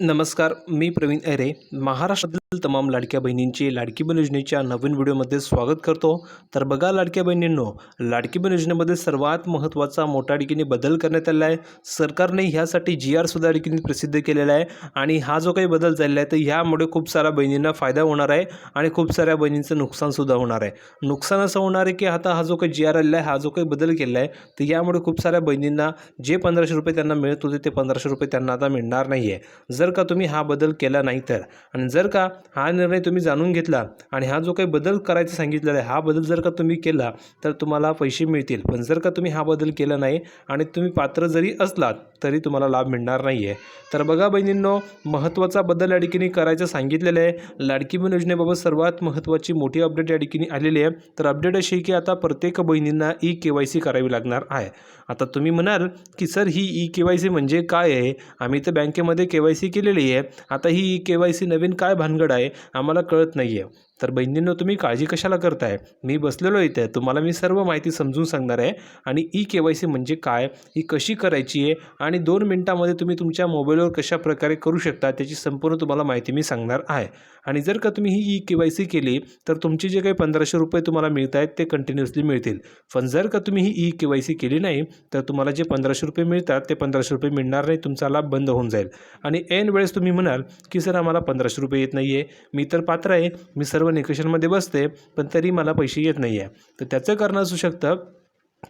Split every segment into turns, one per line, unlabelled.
नमस्कार मी प्रवीण अरे महाराष्ट्रातील तमाम लाडक्या बहिणींची लाडकी बहीण योजनेच्या नवीन व्हिडिओमध्ये स्वागत करतो. तर बघा लाडक्या बहिणींनो लाडकी बहीण योजनेमध्ये सर्वात महत्त्वाचा मोठ्या ठिकाणी बदल करण्यात आला आहे. सरकारने ह्यासाठी जी आर सुद्धा ठिकाणी प्रसिद्ध केलेला आहे. आणि हा जो काही बदल झालेला आहे तर ह्यामुळे खूप साऱ्या बहिणींना फायदा होणार आहे आणि खूप साऱ्या बहिणींचं नुकसानसुद्धा होणार आहे. नुकसान असं होणार आहे की आता हा जो काही जी आर आलेला आहे हा जो काही बदल केलेला आहे तर यामुळे खूप साऱ्या बहिणींना जे पंधराशे रुपये त्यांना मिळत होते ते पंधराशे रुपये त्यांना आता मिळणार नाही आहे जर का तुम्ही हा बदल केला नाही तर. आणि जर का हा निर्णय तुम्ही जाणून घेतला आणि हा जो काही बदल करायचा सांगितलेला आहे हा बदल जर का तुम्ही केला तर तुम्हाला पैसे मिळतील. पण जर का तुम्ही हा बदल केला नाही आणि तुम्ही पात्र जरी असलात तरी तुम्हाला लाभ मिळणार नाही आहे तर बघा बहिणींनो महत्त्वाचा बदल या ठिकाणी करायचं सांगितलेलं आहे. लाडकी बहीण योजनेबाबत सर्वात महत्त्वाची मोठी अपडेट या ठिकाणी आलेली आहे. तर अपडेट अशी आहे की आता प्रत्येक बहिणींना ई के वाय सी करावी लागणार आहे. आता तुम्ही म्हणाल की सर ही ई के वाय सी म्हणजे काय आहे? आम्ही तर बँकेमध्ये के वाय सी केलेली आहे. आता ही ई के वाय सी नवीन काय भानगड आहे? आम्हाला कळत नाही आहे तर बहिणींनो तुम्ही काळजी कशाला करताय? मी बसलेलो इथे तुम्हाला मी सर्व माहिती समजून सांगणार आहे. आणि ई के वाय सी म्हणजे काय? ही कशी करायची आहे? आणि दोन मिनटामध्ये तुम्ही तुमच्या मोबाईलवर कशा प्रकारे करू शकता त्याची संपूर्ण तुम्हाला माहिती मी सांगणार आहे. आणि जर का तुम्ही ही ई के वाय सी केली तर तुमचे जे काही पंधराशे रुपये तुम्हाला मिळत आहेत ते कंटिन्युअसली मिळतील. पण जर का तुम्ही ही ई के वाय सी केली नाही तर तुम्हाला जे पंधराशे रुपये मिळतात ते पंधराशे रुपये मिळणार नाही तुमचा लाभ बंद होऊन जाईल. आणि ऐन वेळेस तुम्ही म्हणाल की सर आम्हाला पंधराशे रुपये येत नाही आहे मी तर पात्र आहे. मी सर्व निकषांमध्ये बसते पण तरी मला पैसे येत नाही आहे तर त्याचं कारण असू शकतं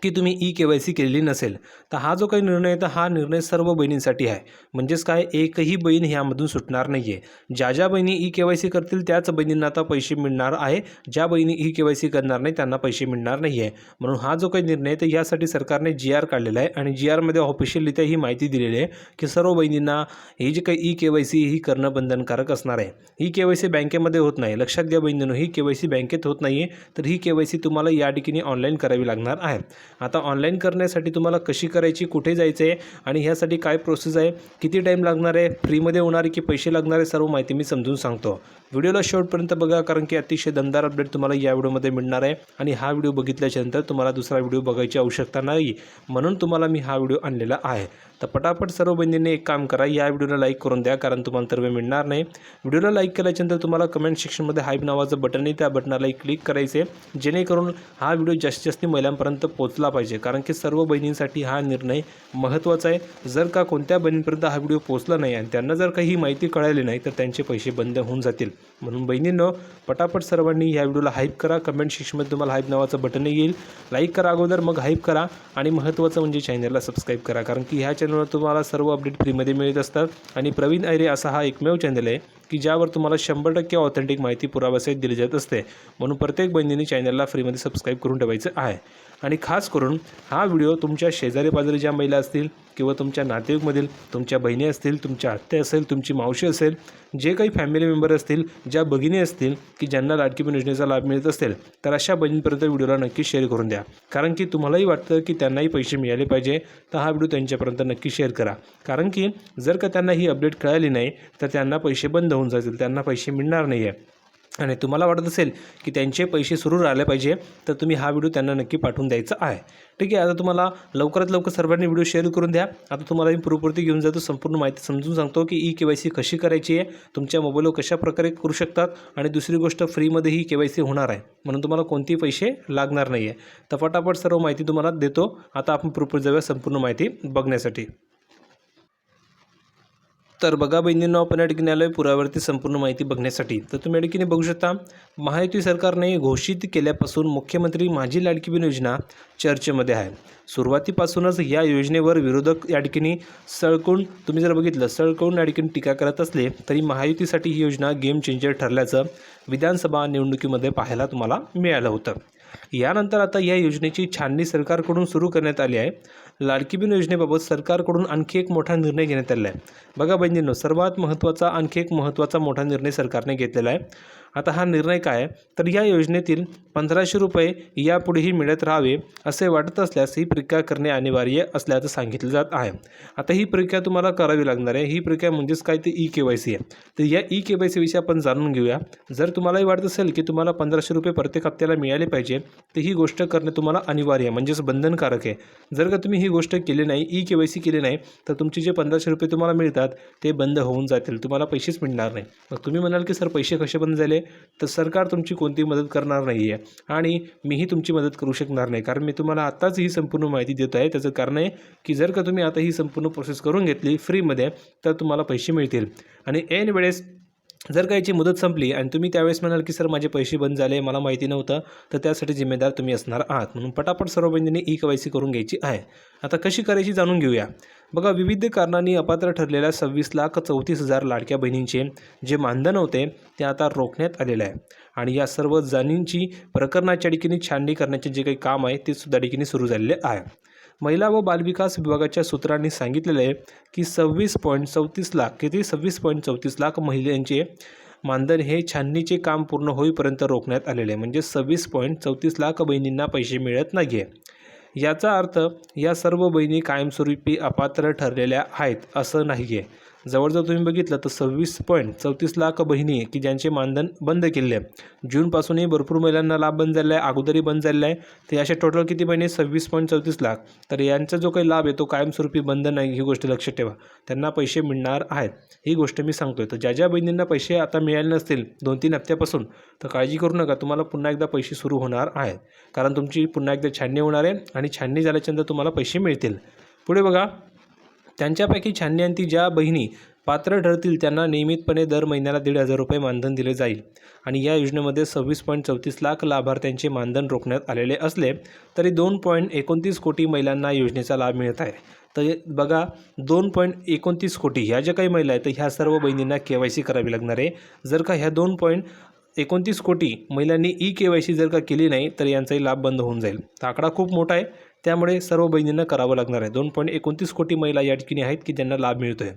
की तुम्ही ई के वाय सी केलेली नसेल तर हा जो काही निर्णय आहे तर हा निर्णय सर्व बहिणींसाठी आहे. म्हणजेच काय एकही बहीण ह्यामधून सुटणार नाही आहे ज्या ज्या बहिणी ई के वाय सी करतील त्याच बहिणींना आता पैसे मिळणार आहे. ज्या बहिणी ई के वाय सी करणार नाही त्यांना पैसे मिळणार नाही आहे म्हणून हा जो काही निर्णय आहे तर यासाठी सरकारने जी आर काढलेला आहे आणि जी आरमध्ये ऑफिशियलरित्या ही माहिती दिलेली आहे की सर्व बहिणींना ही जी काही ई के वाय सी ही करणं बंधनकारक असणार आहे. ही के वाय सी बँकेमध्ये होत नाही. लक्षात घ्या बहिणींनो ही के वाय सी बँकेत होत नाही आहे तर ही के वाय सी तुम्हाला या ठिकाणी ऑनलाईन करावी लागणार आहे. आता ऑनलाईन करण्यासाठी तुम्हाला कशी करायची कुठे जायचं आहे आणि ह्यासाठी काय प्रोसेस आहे किती टाईम लागणार आहे फ्रीमध्ये होणार आहे की पैसे लागणार आहे सर्व माहिती मी समजून सांगतो. व्हिडिओला शेवटपर्यंत बघा कारण की अतिशय दमदार अपडेट तुम्हाला या व्हिडिओमध्ये मिळणार आहे आणि हा व्हिडिओ बघितल्याच्यानंतर तुम्हाला दुसरा व्हिडिओ बघायची आवश्यकता नाही. म्हणून तुम्हाला मी हा व्हिडिओ आणलेला आहे. तर पटापट सर्व बहिणींनी एक काम करा या व्हिडिओला लाईक करून द्या कारण तुम्हाला तर वेळ मिळणार नाही. व्हिडिओला लाईक केल्याच्यानंतर तुम्हाला कमेंट सेक्शनमध्ये हाईप नावाचं बटन आहे त्या बटनाला क्लिक करायचे जेणेकरून हा व्हिडिओ जास्तीत जास्त महिलांपर्यंत पोहोचला पाहिजे कारण की सर्व बहिणींसाठी हा निर्णय महत्त्वाचा आहे. जर का कोणत्या बहिणीपर्यंत हा व्हिडिओ पोहोचला नाही आणि त्यांना जर काही माहिती कळाली नाही तर त्यांचे पैसे बंद होऊन जातील. म्हणून बहिणींनो पटापट सर्वांनी या व्हिडिओला हाईप करा. कमेंट सेक्शनमध्ये तुम्हाला हाईप नावाचं बटन येईल. लाईक करा अगोदर मग हाईप करा. आणि महत्त्वाचं म्हणजे चॅनलला सबस्क्राईब करा कारण की ह्या चॅनलवर तुम्हाला सर्व अपडेट फ्रीमध्ये मिळत असतात. आणि प्रवीण ऐरे असा हा एकमेव चॅनल आहे की ज्यावर तुम्हाला शंभर टक्के ऑथेंटिक माहिती पुराव्यासहित दिली जात असते. म्हणून प्रत्येक बहिणीने चॅनलला फ्रीमध्ये सबस्क्राईब करून ठेवायचं आहे. आणि खास करून हा व्हिडिओ तुमच्या शेजारी पाजारी ज्या महिला असतील किंवा तुमच्या नातेवाईकमधील तुमच्या बहिणी असतील तुमच्या आत्या असेल तुमची मावशी असेल जे काही फॅमिली मेंबर असतील ज्या भगिनी असतील की ज्यांना लाडकी योजनेचा लाभ मिळत असेल तर अशा बहिणींपर्यंत व्हिडिओला नक्की शेअर करून द्या. कारण की तुम्हालाही वाटतं की त्यांनाही पैसे मिळाले पाहिजे तर हा व्हिडिओ त्यांच्यापर्यंत नक्की शेअर करा. कारण की जर का त्यांना ही अपडेट कळाली नाही तर त्यांना पैसे बंद होऊन जातील त्यांना पैसे मिळणार नाही आहे आणि तुम्हाला वाटत असेल की त्यांचे पैसे सुरू राहिले पाहिजे तर तुम्ही हा व्हिडिओ त्यांना नक्की पाठवून द्यायचा आहे. ठीक आहे आता तुम्हाला लवकरात लवकर सर्वांनी व्हिडिओ शेअर करून द्या. आता तुम्हाला मी पूर्वपूर्ती घेऊन जातो संपूर्ण माहिती समजून सांगतो की ई के वाय सी कशी करायची आहे तुमच्या मोबाईलवर कशा प्रकारे करू शकतात आणि दुसरी गोष्ट फ्रीमध्ये ही के वाय सी होणार आहे. म्हणून तुम्हाला कोणतेही पैसे लागणार नाही आहे तर फटाफट सर्व माहिती तुम्हाला देतो. आता आपण पूर्वपूर्वी जाऊया संपूर्ण माहिती बघण्यासाठी. तर बघा बहिणींनो आपण या ठिकाणी आलो आहे पुरावरती संपूर्ण माहिती बघण्यासाठी. तर तुम्ही या ठिकाणी बघू शकता महायुती सरकारने घोषित केल्यापासून मुख्यमंत्री माझी लाडकी बहीण योजना चर्चेमध्ये आहे. सुरुवातीपासूनच या योजनेवर विरोधक या ठिकाणी सळकून तुम्ही जर बघितलं सळकून या ठिकाणी टीका करत असले तरी महायुतीसाठी ही योजना गेम चेंजर ठरल्याचं विधानसभा निवडणुकीमध्ये पाहायला तुम्हाला मिळालं होतं. यानंतर आता या योजनेची छाननी सरकारकडून सुरू करण्यात आली आहे. लाडकी बहीण योजनेबाबत सरकारकडून आणखी एक मोठा निर्णय घेण्यात आला आहे. बघा बहिणींनो सर्वात महत्त्वाचा आणखी एक महत्त्वाचा मोठा निर्णय सरकारने घेतलेला आहे. आता हा निर्णय काय? आहे तर या योजनेतील पंधराशे रुपये यापुढेही मिळत राहावे असे वाटत असल्यास ही प्रक्रिया करणे अनिवार्य असल्याचं सांगितलं जात आहे. आता ही प्रक्रिया तुम्हाला करावी लागणार आहे. ही प्रक्रिया म्हणजेच काय? ते ई के वाय सी आहे. तर या ई के वाय सीविषयी आपण जाणून घेऊया. जर तुम्हालाही वाटत असेल की तुम्हाला पंधराशे रुपये प्रत्येक हप्त्याला मिळाले पाहिजे तर ही गोष्ट करणे तुम्हाला अनिवार्य आहे म्हणजेच बंधनकारक आहे. जर का तुम्ही ही गोष्ट केली नाही ई के वाय सी केली नाही तर तुमचे जे पंधराशे रुपये तुम्हाला मिळतात ते बंद होऊन जातील. तुम्हाला पैसेच मिळणार नाही. मग तुम्ही म्हणाल की सर पैसे कसे बंद झाले? तर सरकार तुमची कोणती मदत करणार नाही आहे आणि मीही तुमची मदत करू शकणार नाही. कारण मी तुम्हाला आत्ताच ही संपूर्ण माहिती देत आहे. त्याचं कारण आहे की जर का तुम्ही आता ही संपूर्ण प्रोसेस करून घेतली फ्रीमध्ये तर तुम्हाला पैसे मिळतील. आणि ऐन वेळेस जर का याची मुदत संपली आणि तुम्ही त्यावेळेस म्हणाल की सर माझे पैसे बंद झाले मला माहिती नव्हतं तर त्यासाठी जिम्मेदार तुम्ही असणार आहात. म्हणून पटापट सर्व बंदीने ई केवायसी करून घ्यायची आहे. आता कशी करायची जाणून घेऊया. बघा विविध कारणांनी अपात्र ठरलेल्या सव्वीस लाख चौतीस हजार लाडक्या बहिणींचे जे मानधन होते ते आता रोखण्यात आलेलं आहे. आणि या सर्व जणींची प्रकरणाच्या ठिकाणी छाननी करण्याचे जे काही काम आहे ते सुद्धा ठिकाणी सुरू झालेले आहे. महिला व बालविकास विभागाच्या सूत्रांनी सांगितलेलं आहे की सव्वीस पॉईंट चौतीस लाख किती? सव्वीस पॉईंट चौतीस लाख महिलांचे मानधन हे छाननीचे काम पूर्ण होईपर्यंत रोखण्यात आलेले आहे. म्हणजे सव्वीस पॉईंट चौतीस लाख बहिणींना पैसे मिळत नाही आहे याचा अर्थ या सर्व बहिणी कायमस्वरूपी अपात्र ठरलेल्या आहेत असं नाही आहे जवळजवळ तुम्ही बघितलं तर सव्वीस पॉईंट चौतीस लाख बहिणी की ज्यांचे मानधन बंद केले आहे. जूनपासूनही भरपूर महिलांना लाभ बंद झालेला आहे अगोदरही बंद झालेला आहे. तर अशा टोटल किती महिने सव्वीस पॉईंट चौतीस लाख. तर यांचा जो काही लाभ आहे तो कायमस्वरूपी बंद नाही ही गोष्ट लक्षात ठेवा. त्यांना पैसे मिळणार आहेत. ही गोष्ट मी सांगतोय. तर ज्या ज्या बहिणींना पैसे आता मिळाले नसतील दोन तीन हप्त्यापासून तर काळजी करू नका. तुम्हाला पुन्हा एकदा पैसे सुरू होणार आहेत. कारण तुमची पुन्हा एकदा छाननी होणार आहे आणि छाननी झाल्याच्यानंतर तुम्हाला पैसे मिळतील. पुढे बघा. त्यांच्यापैकी छाननीअंती ज्या बहिणी पात्र ठरतील त्यांना नियमितपणे दर महिन्याला दीड हजार रुपये मानधन दिले जाईल. आणि या योजनेमध्ये सव्वीस पॉईंट चौतीस लाख लाभार्थ्यांचे मानधन रोखण्यात आलेले असले तरी दोन पॉईंट एकोणतीस कोटी महिलांना योजनेचा लाभ मिळत आहे. तर बघा दोन पॉईंट एकोणतीस कोटी ह्या ज्या काही महिला आहेत तर ह्या सर्व बहिणींना के वाय सी करावी लागणार आहे. जर का ह्या दोन पॉईंट एकोणतीस कोटी महिलांनी ई के वाय सी जर का केली नाही तर यांचाही लाभ बंद होऊन जाईल. तर आकडा खूप मोठा आहे. त्यामुळे सर्व बहिणींना करावं लागणार आहे. दोन पॉईंट एकोणतीस कोटी महिला या ठिकाणी आहेत की ज्यांना लाभ मिळतो आहे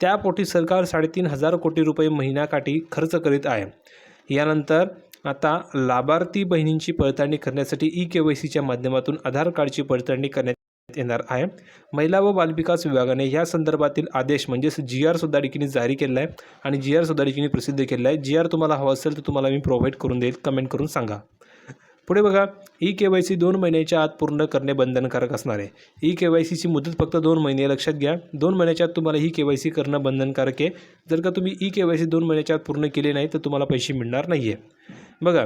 त्यापोटी सरकार साडेतीन हजार कोटी रुपये महिन्याकाठी खर्च करीत आहे. यानंतर आता लाभार्थी बहिणींची पडताळणी करण्यासाठी ई के वाय सीच्या माध्यमातून आधार कार्डची पडताळणी करण्यात येणार आहे. महिला व बालविकास विभागाने या संदर्भातील आदेश म्हणजेच जी आर सुद्धा जारी केला आहे आणि जी आर सुद्धा प्रसिद्ध केला आहे. जी आर तुम्हाला हवं असेल तर तुम्हाला मी प्रोव्हाइड करून देईल. कमेंट करून सांगा. पुढे बघा ई के वाय सी दोन महिन्याच्या आत पूर्ण करणे बंधनकारक असणार आहे. ई के वाय सीची मुदत फक्त दोन महिने लक्षात घ्या. दोन महिन्याच्या आत तुम्हाला ही के वाय सी करणं बंधनकारक आहे. जर का तुम्ही ई के वाय सी दोन महिन्याच्या आत पूर्ण केले नाही तर तुम्हाला पैसे मिळणार नाही आहे बघा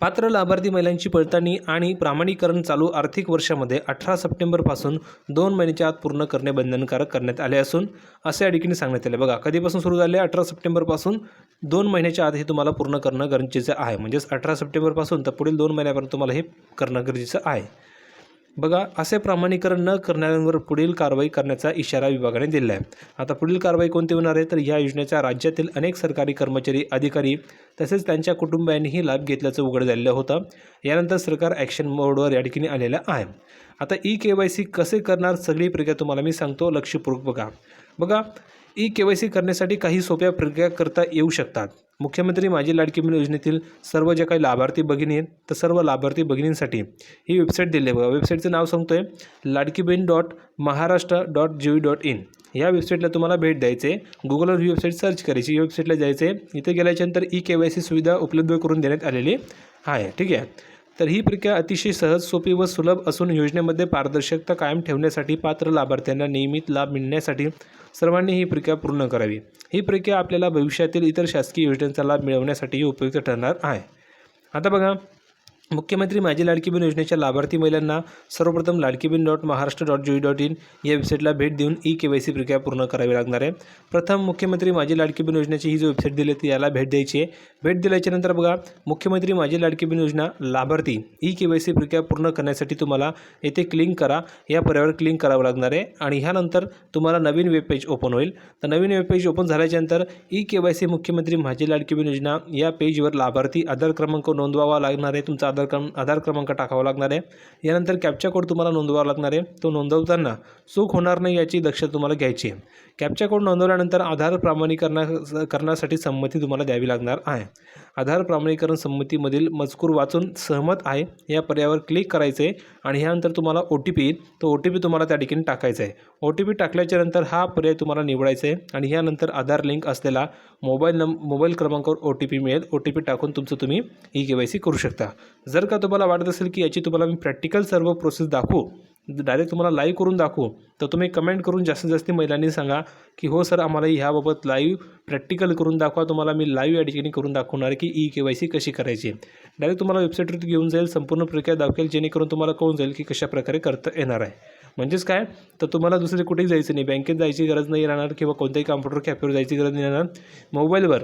पात्र लाभार्थी महिलांची पडताळणी आणि प्रामाणीकरण चालू आर्थिक वर्षामध्ये अठरा सप्टेंबरपासून दोन महिन्याच्या आत पूर्ण करणे बंधनकारक करण्यात आले असून असे या सांगण्यात आले. बघा कधीपासून सुरू झाले? अठरा सप्टेंबरपासून दोन महिन्याच्या आत हे तुम्हाला पूर्ण करणं गरजेचं आहे. म्हणजेच अठरा सप्टेंबरपासून तर पुढील दोन महिन्यापर्यंत तुम्हाला हे करणं गरजेचं आहे. बघा असे प्रमाणीकरण न करणाऱ्यांवर पुढील कारवाई करण्याचा इशारा विभागाने दिला आहे आता पुढील कारवाई कोणती होणार आहे? तर या योजनेच्या राज्यातील अनेक सरकारी कर्मचारी अधिकारी तसेच त्यांच्या कुटुंबियांनीही लाभ घेतल्याचं उघड झालेलं होतं. यानंतर सरकार ॲक्शन मोडवर या ठिकाणी आलेलं आहे. आता ई के वाय सी कसे करणार? सगळी प्रक्रिया तुम्हाला मी सांगतो. लक्षपूर्वक बघा. बघा ई के वाय सी करण्यासाठी काही सोप्या प्रक्रिया करता येऊ शकतात. मुख्यमंत्री माझी लाडकी बहीण योजनेतील सर्व जे काही लाभार्थी भगिनी आहेत तर सर्व लाभार्थी भगिनींसाठी ही वेबसाईट दिली आहे बघा. वेबसाईटचं नाव सांगतो आहे Ladki Bahin dot Maharashtra dot G V dot in या वेबसाईटला तुम्हाला भेट द्यायचे गुगलवर ही वेबसाईट सर्च करायची. या वेबसाईटला जायचे इथे गेल्याच्यानंतर ई के वाय सी सुविधा उपलब्ध करून देण्यात आलेली आहे. ठीक आहे. तर ही प्रक्रिया अतिशय सहज सोपी व सुलभ असून योजनेमध्ये पारदर्शकता कायम ठेवण्यासाठी पात्र लाभार्थ्यांना नियमित लाभ मिळण्यासाठी सर्वांनी ही प्रक्रिया पूर्ण करावी. ही प्रक्रिया आपल्याला भविष्यातील इतर शासकीय योजनांचा लाभ मिळवण्यासाठीही उपयुक्त ठरणार आहे. आता बघा मुख्यमंत्री माझी लाडकी बहीण योजनेच्या लाभार्थी महिलांना सर्वप्रथम Ladki Bahin dot Maharashtra dot G dot in या वेबसाईटला भेट देऊन ई के वाय सी प्रक्रिया पूर्ण करावी लागणार आहे. प्रथम मुख्यमंत्री माझी लाडकी बहीण योजनेची ही जी वेबसाईट दिली ती याला भेट द्यायची आहे. भेट दिल्याच्या नंतर बघा मुख्यमंत्री माझी लाडकी बहीण योजना लाभार्थी ई के वाय सी प्रक्रिया पूर्ण करण्यासाठी तुम्हाला येथे क्लिक करा. या पर्यावर क्लिक करावं लागणार आहे आणि ह्यानंतर तुम्हाला नवीन वेब पेज ओपन होईल. तर नवीन वेब पेज ओपन झाल्याच्यानंतर ई के वाय सी मुख्यमंत्री माझी लाडकी बहीण योजना या पेजवर लाभार्थी आधार क्रमांक नोंदवावा लागणार आहे. तुमचा आधार क्रम आधार क्रमांक टाकावा लागणार आहे. यानंतर कॅप्चा कोड तुम्हाला नोंदवावा लागणार आहे. तो नोंदवताना चूक होणार नाही याची दक्षता तुम्हाला घ्यायची आहे. कॅप्चा कोड नोंदवल्यानंतर आधार प्रमाणीकरणा करण्यासाठी संमती तुम्हाला द्यावी लागणार आहे. आधार प्रमाणीकरण संमतीमधील मजकूर वाचून सहमत आहे. या पर्यायावर क्लिक करायचं आहे आणि ह्यानंतर तुम्हाला ओ टी पी येईल तो ओ टी पी तुम्हाला त्या ठिकाणी टाकायचा आहे ओ टी पी टाकल्याच्या नंतर हा पर्याय तुम्हाला निवडायचा आहे आणि ह्यानंतर आधार लिंक असलेला मोबाईल नंब मोबाईल क्रमांकावर ओ टी पी मिळेल. ओ टी पी टाकून तुमचं तुम्ही ई के वाय सी करू शकता. जर का तुम्हाला वाटत असेल की याची तुम्हाला मी प्रॅक्टिकल सर्व प्रोसेस दाखवू डायरेक्ट तुम्हाला लाईव्ह करून दाखवू. तर तुम्ही कमेंट करून जास्तीत जास्त महिलांनी सांगा की हो सर आम्हाला ह्याबाबत लाईव्ह प्रॅक्टिकल करून दाखवा. तुम्हाला मी लाईव्ह या ठिकाणी करून दाखवणार की ई के वाय सी कशी करायची. डायरेक्ट तुम्हाला वेबसाईटवरती घेऊन जाईल संपूर्ण प्रक्रिया दाखवेल जेणेकरून तुम्हाला कळून जाईल की कशा प्रकारे करता येणार आहे. म्हणजेच काय? तर तुम्हाला दुसरे कुठेही जायचं नाही. बँकेत जायची गरज नाही राहणार किंवा कोणत्याही कॉम्प्युटर कॅफेवर जायची गरज नाही राहणार. मोबाईलवर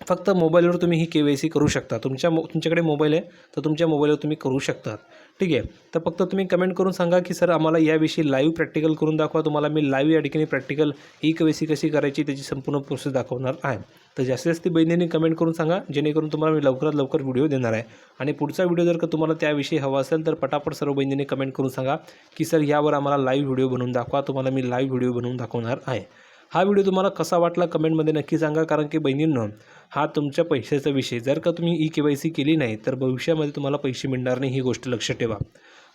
फक्त मोबाईलवर तुम्ही ही के वाय सी करू शकता. तुमच्या मो तुमच्याकडे मोबाईल आहे तर तुमच्या मोबाईलवर तुम्ही करू शकता ठीक आहे? तर फक्त तुम्ही कमेंट करून सांगा की सर आम्हाला याविषयी लाईव्ह प्रॅक्टिकल करून दाखवा. तुम्हाला मी लाईव्ह या ठिकाणी practical E K Y C कशी करायची त्याची संपूर्ण प्रोसेस दाखवणार आहे. तर जास्तीत जास्त बहिणींनी कमेंट करून सांगा जेणेकरून तुम्हाला मी लवकरात लवकर व्हिडिओ देणार आहे. आणि पुढचा व्हिडिओ जर का तुम्हाला त्याविषयी हवा असेल तर पटापट सर्व बहिणींनी कमेंट करून सांगा की सर यावर आम्हाला लाईव्ह व्हिडिओ बनवून दाखवा. तुम्हाला मी लाईव्ह व्हिडिओ बनवून दाखवणार आहे. हा व्हिडिओ तुम्हाला कसा वाटला कमेंटमध्ये नक्की सांगा कारण की बहिणींनो हा तुमच्या पैशाचा विषय. जर का तुम्ही ई के वाय सी केली नाही तर भविष्यामध्ये तुम्हाला पैसे मिळणार नाही ही गोष्ट लक्षात ठेवा.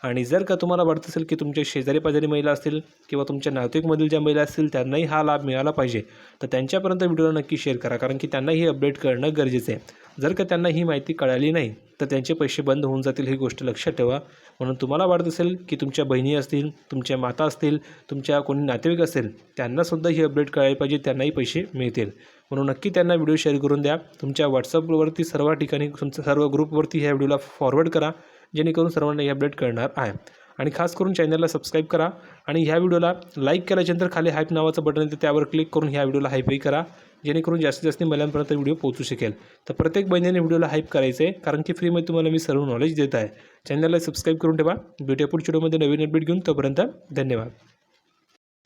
आणि जर का तुम्हाला वाटत असेल की तुमच्या शेजारी पाजारी महिला असतील किंवा तुमच्या नातेवाईकमधील ज्या महिला असतील त्यांनाही हा लाभ मिळाला पाहिजे तर त्यांच्यापर्यंत व्हिडिओला नक्की शेअर करा कारण की त्यांनाही अपडेट करणं गरजेचं आहे. जर का त्यांना ही माहिती कळाली नाही तर त्यांचे पैसे बंद होऊन जातील ही गोष्ट लक्षात ठेवा. म्हणून तुम्हाला वाटत असेल की तुमच्या बहिणी असतील तुमच्या माता असतील तुमच्या कोणी नातेवाईक असेल त्यांनासुद्धा ही अपडेट कळायला पाहिजे त्यांनाही पैसे मिळतील. म्हणून नक्की त्यांना व्हिडिओ शेअर करून द्या. तुमच्या व्हॉट्सअपवरती सर्व ठिकाणी तुमच्या सर्व ग्रुपवरती ह्या व्हिडिओला फॉरवर्ड करा. जेणेकरून सर्वांना ही अपडेट कळणार आहे. आणि खास करून चॅनलला सबस्क्राईब करा आणि ह्या व्हिडिओला लाईक केल्याच्यानंतर खाली हाईप नावाचं बटन येतं त्यावर क्लिक करून ह्या व्हिडिओला हाईपही करा जेणेकरून जास्तीत जास्त महिलांपर्यंत व्हिडिओ पोहोचू शकेल. तर प्रत्येक बहिणीने व्हिडिओला हाईप करायचं आहे कारण की फ्रीमध्ये तुम्हाला मी सर्व नॉलेज देत आहे. चॅनलला सबस्क्राईब करून ठेवा. भेटूया पुढच्या व्हिडिओमध्ये नवीन अपडेट घेऊन. तोपर्यंत धन्यवाद.